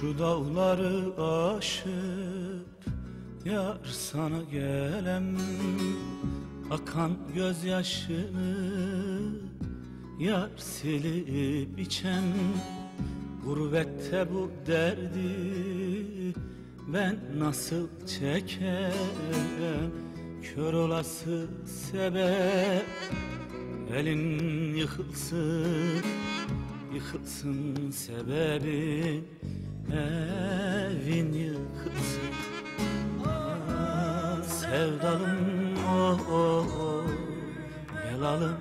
Şu dağları aşıp Yar sana gelem Akan gözyaşını Yar silip içem Gurbette bu derdi Ben nasıl çekem Kör olası sebep Elin yıkılsın Yıkılsın sebebi Evin yıkılsın Ah, Sevdalım oh oh oh. Helalım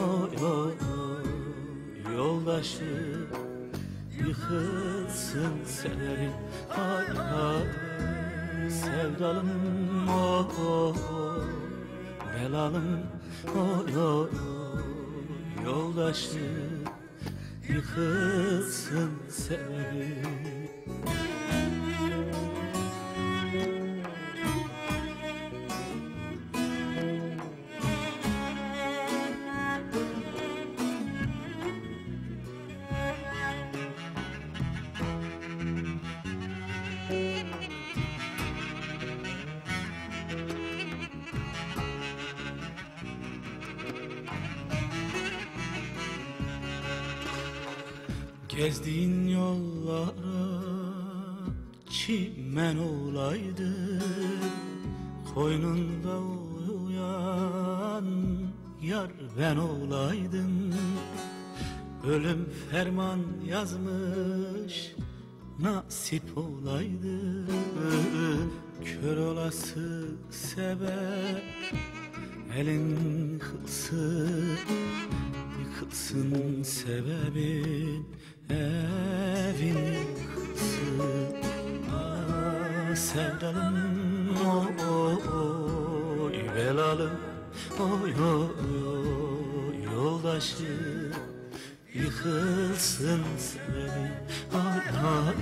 oh oh oh. Yoldaşı yıkılsın sebebi Ay ay Sevdalım oh oh oh. Belalım oh oh oh. Yoldaşı yıkılsın sebebi Gezdiğin yollara çimen olaydı. Koynunda uyuyan yar ben olaydım. Ölüm ferman yazmış nasip olaydı. Kör olası sebep elin kılsın Yıkılsın sebebin evin Ah sevdalım oy oy oy Belalım oy oy oy Yoldaşı yıkılsın sebebin Ay ay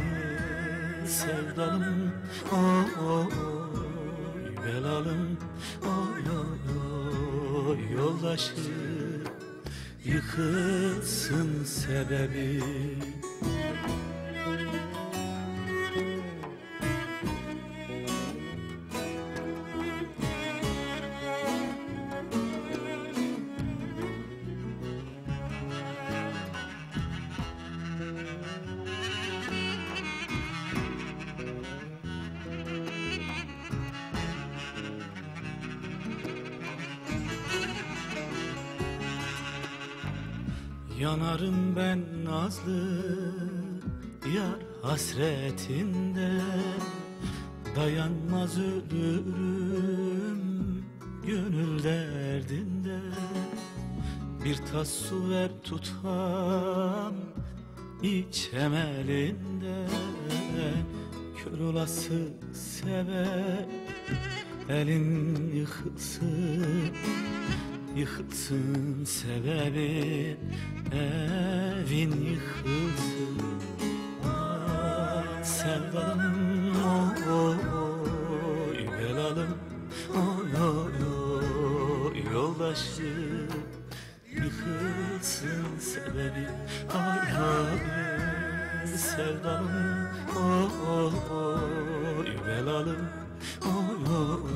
sevdalım oy oy oy Belalım oy oy oy Yoldaşı yıkılsın sebebi Yanarım ben nazlı yar hasretinde. Dayanmaz ölürüm gönül derdinde. Bir tas su ver tutam içem elinde. Kör olası sebep elin yıkılsın Yıkılsın sebebi evin yıkılsın Ah, Sevdalım oy oy oy Belalım oy oy oy Yoldaşı. Yıkılsın sebebi Ay ay. Sevdalım oy oy oy Belalım oy oy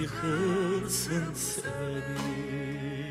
oy Yoldaşı yıkılsın sebebi